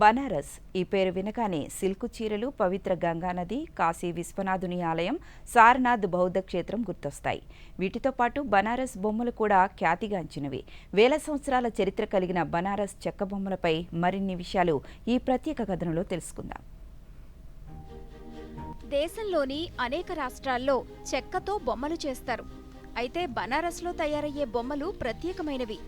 బనారస్ ఈ పేరు వినగానే సిల్కు చీరలు పవిత్ర గంగానది కాశీ విశ్వనాథుని ఆలయం సారనాథ్ బౌద్ధ క్షేత్రం గుర్తొస్తాయి. వీటితో పాటు బనారస్ బొమ్మలు కూడా ఖ్యాతిగాంచినవి వేల సంవత్సరాల చరిత్ర కలిగిన బనారస్ చెక్క బొమ్మలపై మరిన్ని విషయాలు ఈ ప్రత్యేక కథనంలో తెలుసుకుందాం. దేశంలోని అనేక రాష్ట్రాల్లో చెక్కతో బొమ్మలు చేస్తారు. అయితే బనారస్లో తయారయ్యే బొమ్మలు ప్రత్యేకమైనవి.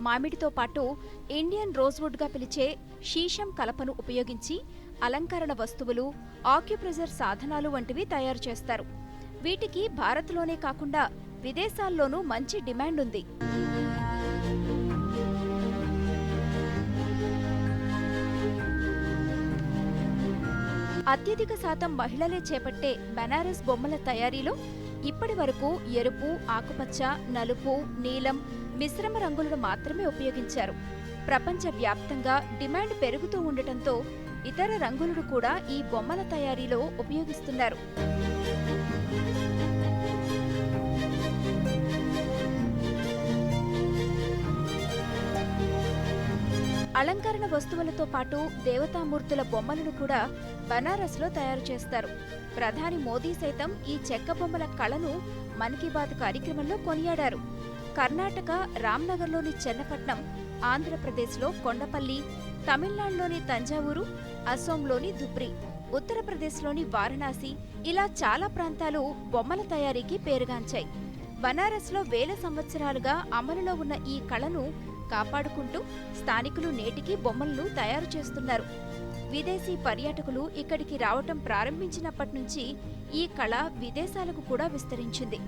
మామిడితో పాటు ఇండియన్ రోజ్వుడ్గా పిలిచే షీషం కలపను ఉపయోగించి అలంకరణ వస్తువులు ఆక్యుప్రెజర్ సాధనాలు వంటివి తయారు చేస్తారు. వీటికి భారత్లోనే కాకుండా విదేశాల్లోనూ మంచి డిమాండ్ ఉంది. అత్యధిక శాతం మహిళలే చేపట్టే బెనారస్ బొమ్మల తయారీలో ఇప్పటి వరకు ఎరుపు ఆకుపచ్చ నలుపు నీలం మిశ్రమ రంగులను మాత్రమే ఉపయోగించారు. ప్రపంచ వ్యాప్తంగా డిమాండ్ పెరుగుతూ ఉండటంతో ఇతర రంగులను కూడా ఈ బొమ్మల తయారీలో ఉపయోగిస్తున్నారు. అలంకరణ వస్తువులతో పాటు దేవతామూర్తుల బొమ్మలను కూడా బనారస్లో తయారు చేస్తారు. ప్రధాని మోదీ సైతం ఈ చెక్క బొమ్మల కళను మన్ కీ బాత్ కార్యక్రమంలో కొనియాడారు. కర్ణాటక రామ్నగర్లోని చెన్నపట్నం ఆంధ్రప్రదేశ్లో కొండపల్లి తమిళనాడులోని తంజావూరు అసోంలోని ధుబ్రి ఉత్తరప్రదేశ్లోని వారణాసి ఇలా చాలా ప్రాంతాలు బొమ్మల తయారీకి పేరుగాంచాయి. బనారస్లో వేల సంవత్సరాలుగా అమలులో ఉన్న ఈ కళను కాపాడుకుంటూ స్థానికులు నేటికి బొమ్మలను తయారు చేస్తున్నారు. విదేశీ పర్యాటకులు ఇక్కడికి రావటం ప్రారంభించినప్పటి నుంచి ఈ కళ విదేశాలకు కూడా విస్తరించింది.